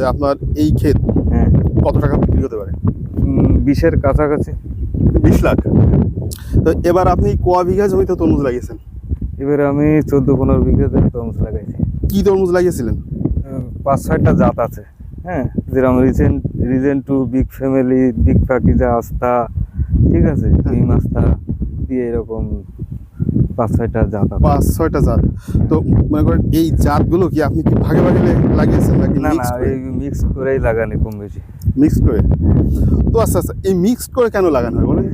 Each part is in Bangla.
যে আপনার এই ক্ষেত হ্যাঁ। কত টাকা বিক্রি হতে পারে? বিশের কাছাকাছি। বিশ লাখ। তো এবার আপনি কোয়া বিঘা জমিতে তরমুজ লাগিয়েছেন? এবারে আমি চোদ্দ পনেরো বিঘাতে তরমুজ লাগাইছি। কি তরমুজ লাগিয়েছিলেন? পাঁচ ছয়টা জাত আছে হ্যাঁ? যেরকম regent regent to big family big Pakeezah আস্থা ঠিক আছে? মিম আস্থা দিয়ে এরকম পাঁচ ছয়টা জাত পাঁচ ছয়টা জাত। তো মনে করেন এই জাতগুলো কি আপনি কি ভাগে ভাগে লাগিয়েছেন নাকি না না এই মিক্স করেই লাগানি কম বেশি। মিক্স করে? তো আচ্ছা আচ্ছা এই মিক্স করে কেন লাগানো হয় বলেন?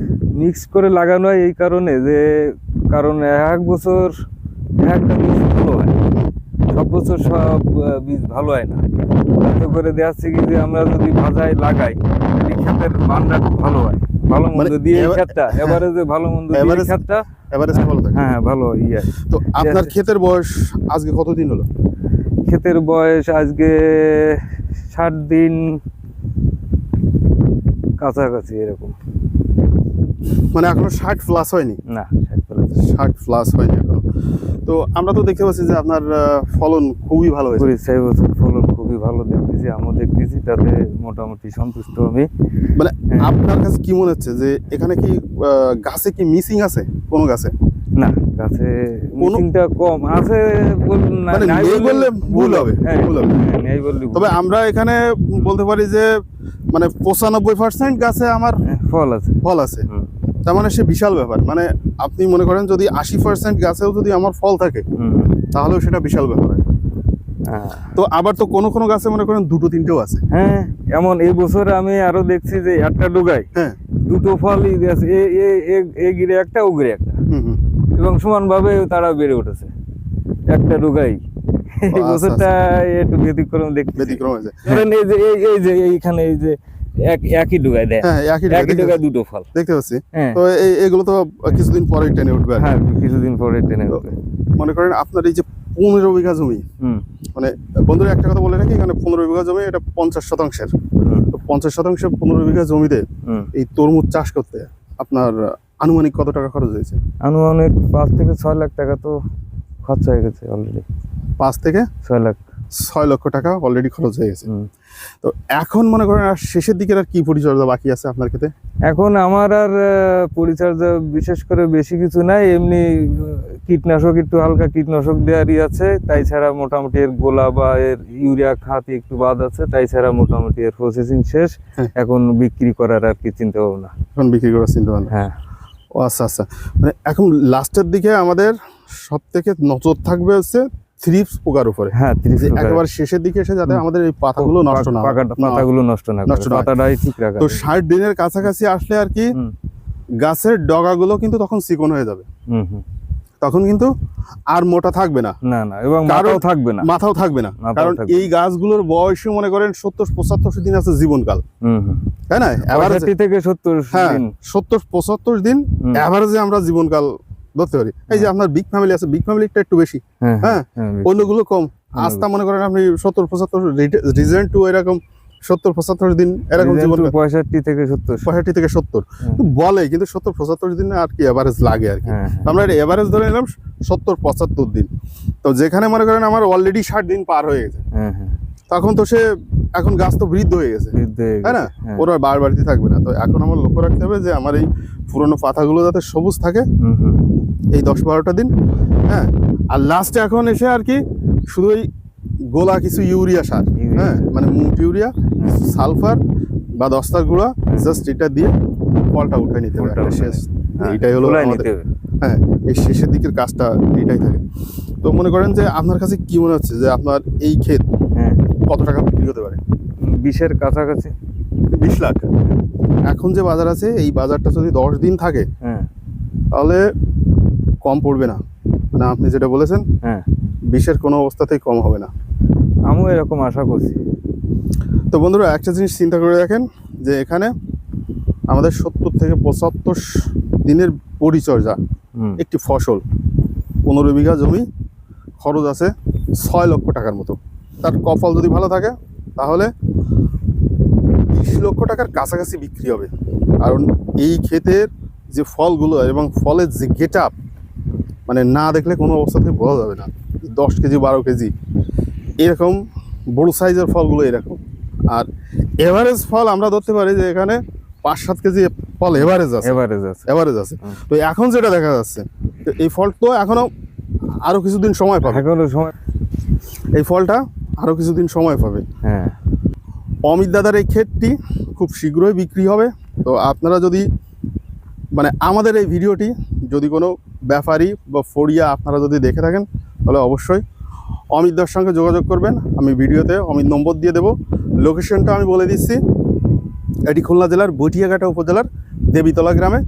মিক্স করে লাগানো হয় এই কারণে যে কারণ এক বছর একটা বীজ ভালো হয় সব বছর সব বীজ ভালো হয় না। এত করে দেওয়া যাচ্ছে কি যে আমরা যদি ভাজায় লাগাই এই ক্ষেতের মানটা ভালো হয়। ভালো মন্দ মানে দিয়ে এই এবার- ক্ষেতটা এবারে যে ভালো মন্দ দিয়ে ক্ষেতটা এভারেজ ভালো থাকে? হ্যাঁ হ্যাঁ ভালো ইয়ে। তো আপনার ক্ষেতের বয়স আজকে কতদিন হলো? ক্ষেতের বয়স আজকে ষাট দিন কাছাকাছি এরকম। মানে এখনও ষাট প্লাস হয়নি? না ষাট প্লাস হয়নি। এখনও। তো আমরা তো দেখতে পাচ্ছি যে আপনার ফলন খুবই ভালো হয়েছে। খুবই ভালো দেখতেছি আমিও দেখতেছি তাতে মোটামুটি সন্তুষ্ট আমি। মানে হ্যাঁ। আপনার কাছে কি মনে হচ্ছে যে এখানে কি গাছে কি মিসিং আছে? কোন গাছে? না গাছে মিটিংটা কম আছে মানে নাই বললে ভুল হবে, হ্যাঁ ভুল হবে। হ্যাঁ, নেই বললে তবে আমরা এখানে বলতে পারি যে মানে পঁচানব্বই পার্সেন্ট গাছে আমার হ্যাঁ, ফল আছে। ফল আছে। তার মানে সে বিশাল ব্যাপার। মানে আপনি মনে করেন যদি আশি পার্সেন্ট গাছেও যদি আমার ফল থাকে তাহলেও সেটা বিশাল ব্যাপার। হয় হ্যাঁ। তো আবার তো কোনো কোনো গাছে মনে করেন দুটো তিনটেও আছে। হ্যাঁ এমন এই বছর আমি আরও দেখছি যে একটা ডুগাই হ্যাঁ। দুটো ফলই আছে এ- গিরে একটা ও গিরে একটা। এবং সমান ভাবে সমানভাবে তারা বেড়ে উঠেছে। একটা ডোগাই। এই আচ্ছা, বছরটা একটু ব্যতিক্রম দেখতে ব্যতিক্রম আছে এই যে এই- যে এইখানে এই যে একই ডুগাই দেয়। হ্যাঁ একই একই ডুগায় দুটো ফল। দেখতে পাচ্ছি। হ্যাঁ। তো এই এগুলো তো কিছুদিন পরেই টেনে উঠবে হ্যাঁ কিছুদিন পরে টেনে উঠবে। মনে করেন আপনার এই যে পনেরো বিঘা জমি মানে বন্ধুরা একটা কথা বলে রাখি এখানে পনেরো বিঘা জমি এটা পঞ্চাশ শতাংশের। পঞ্চাশ শতাংশের পনেরো বিঘা জমিতে এই তরমুজ চাষ করতে আপনার আনুমানিক কত টাকা খরচ হয়েছে? আনুমানিক পাঁচ থেকে ছয় লাখ টাকা তো খরচা হয়ে গেছে অলরেডি পাঁচ থেকে? ছয় লাখ ছয় লক্ষ টাকা অলরেডি খরচ হয়ে গেছে। তো এখন মনে করেন আর শেষের দিকের আর কি পরিচর্যা বাকি আছে আপনার ক্ষেত্রে? এখন আমার আর পরিচর্যা বিশেষ করে বেশি কিছু নাই এমনি কীটনাশক একটু হালকা কীটনাশক দেওয়ারই আছে তাই ছাড়া মোটামুটি এর গোলা বা এর ইউরিয়া খাতি একটু বাদ আছে তাই ছাড়া মোটামুটি এর প্রসেসিং শেষ হ্যাঁ। এখন বিক্রি করার আর কি চিন্তা ভাবনা এখন বিক্রি করার চিন্তা ভাবনা হ্যাঁ। ও আচ্ছা আচ্ছা। মানে এখন লাস্টের দিকে আমাদের সব থেকে নজর থাকবে হচ্ছে থ্রিপস পোকার উপরে। হ্যাঁ যে শেষের দিকে এসে যাতে আমাদের এই পাতাগুলো নষ্ট না পাতাগুলো নষ্ট না নষ্ট। পাতাটাই ঠিক রাখা তো ষাট দিনের কাছাকাছি আসলে আর কি গাছের ডগাগুলো কিন্তু তখন চিকন হয়ে যাবে। তখন কিন্তু আর মোটা থাকবে না। না না এবং মাথাও থাকবে না। মাথাও থাকবে না। কারণ এই গাছগুলোর বয়সে মনে করেন সত্তর পঁচাত্তর দিন আছে জীবনকাল। তাই না? থেকে সত্তর হ্যাঁ সত্তর পঁচাত্তর দিন হুম, এভারেজে আমরা জীবনকাল ধরতে পারি। এই যে আপনার বিগ ফ্যামিলি আছে বিগ ফ্যামিলিটা একটু বেশি। হ্যাঁ হ্যাঁ হ্যাঁ অন্যগুলো কম। আস্তা মনে করেন আপনি সত্তর পঁচাত্তর রিজেন্ট টু এরকম সত্তর পঁচাত্তর দিন এরকম জীবন পঁয়ষট্টি থেকে সত্তর। পঁয়ষট্টি থেকে সত্তর। হ্যাঁ। বলে কিন্তু সত্তর পঁচাত্তর দিন আর কি এভারেজ লাগে আর কি। হ্যাঁ হ্যাঁ। আমরা এভারেজ ধরে নিলাম সত্তর পঁচাত্তর দিন। তো যেখানে মনে করেন আমার অলরেডি ষাট দিন পার হয়ে গেছে। হ্যাঁ হ্যাঁ। তখন তো সে এখন গাছ তো বৃদ্ধ হয়ে গেছে। তাই না? হ্যাঁ। ওরা বার বাড়িতে থাকবে না। তো এখন আমার লক্ষ্য রাখতে হবে যে আমার এই পুরোনো পাতাগুলো যাতে সবুজ থাকে। এই দশ বারোটা দিন হ্যাঁ। আর লাস্টে এখন এসে আর কি শুধু ওই গোলা কিছু ইউরিয়া সার হ্যাঁ। মানে মুট ইউরিয়া হ্যাঁ। সালফার বা দস্তার গুঁড়া জাস্ট এটা দিয়ে ফলটা উঠে নিতে হবে। শেষ। হ্যাঁ, এইটাই হলো। হ্যাঁ এই শেষের দিকের কাজটা এটাই থাকে। তো মনে করেন যে আপনার কাছে কি মনে হচ্ছে? যে আপনার এই ক্ষেত হ্যাঁ। কত টাকা বিক্রি হতে পারে? বিশের কাছাকাছি। বিশ লাখ? এখন যে বাজার আছে এই বাজারটা যদি দশ দিন থাকে হ্যাঁ। তাহলে কম পড়বে না। মানে আপনি যেটা বলেছেন হ্যাঁ। বিশের কোনো অবস্থাতেই কম হবে না। আমিও এরকম আশা করছি। তো বন্ধুরা একটা জিনিস চিন্তা করে দেখেন যে এখানে আমাদের সত্তর থেকে পঁচাত্তর দিনের পরিচর্যা একটি ফসল। পনেরো বিঘা জমি খরচ আছে ছয় লক্ষ টাকার মতো। তার কফল যদি ভালো থাকে তাহলে বিশ লক্ষ টাকার কাছাকাছি বিক্রি হবে। কারণ এই ক্ষেতের যে ফলগুলো এবং ফলের যে গেট আপ মানে না দেখলে কোনো অবস্থাতেই বোঝা যাবে না। দশ কেজি বারো কেজি এরকম বড় সাইজের ফলগুলো এরকম। আর এভারেজ ফল আমরা ধরতে পারি যে এখানে পাঁচ সাত কেজি ফল এভারেজ আছে। এভারেজ আছে। এভারেজ আছে। তো এখন যেটা দেখা যাচ্ছে তো এই ফল তো এখনও আরও কিছুদিন সময় পাবে। এখনও সময় এই ফলটা আরও কিছুদিন সময় পাবে। হ্যাঁ। অমিত দাদার এই ক্ষেতটি খুব শীঘ্রই বিক্রি হবে। তো আপনারা যদি মানে আমাদের এই ভিডিওটি যদি কোনো ব্যাপারী বা ফড়িয়া আপনারা যদি দেখে থাকেন তাহলে অবশ্যই অমিতদার সঙ্গে যোগাযোগ করবেন। আমি ভিডিওতে অমিত নম্বর দিয়ে দেবো। লোকেশনটা আমি বলে দিচ্ছি। এটি খুলনা জেলার বটিয়াঘাটা উপজেলার দেবীতলা গ্রামে।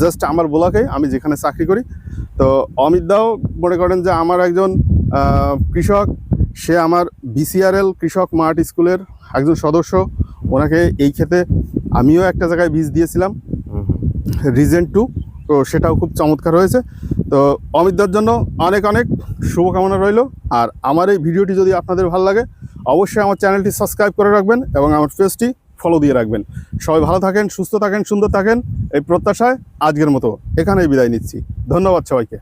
জাস্ট আমার ব্লকে আমি যেখানে চাকরি করি। তো অমিত দাও মনে করেন যে আমার একজন কৃষক। সে আমার বিসিআরএল কৃষক মাঠ স্কুলের একজন সদস্য, ওনাকে এই ক্ষেতে আমিও একটা জায়গায় বীজ দিয়েছিলাম। হুম। রিজেন্ট টু, তো সেটাও খুব চমৎকার হয়েছে। তো অমিতদার জন্য অনেক অনেক শুভকামনা রইল। আর আমার এই ভিডিওটি যদি আপনাদের ভালো লাগে, অবশ্যই আমার চ্যানেলটি সাবস্ক্রাইব করে রাখবেন এবং আমার পেজটি ফলো দিয়ে রাখবেন। সবাই ভালো থাকেন, সুস্থ থাকেন, সুন্দর থাকেন, এই প্রত্যাশায় আজকের মতো এখানেই বিদায় নিচ্ছি। ধন্যবাদ সবাইকে।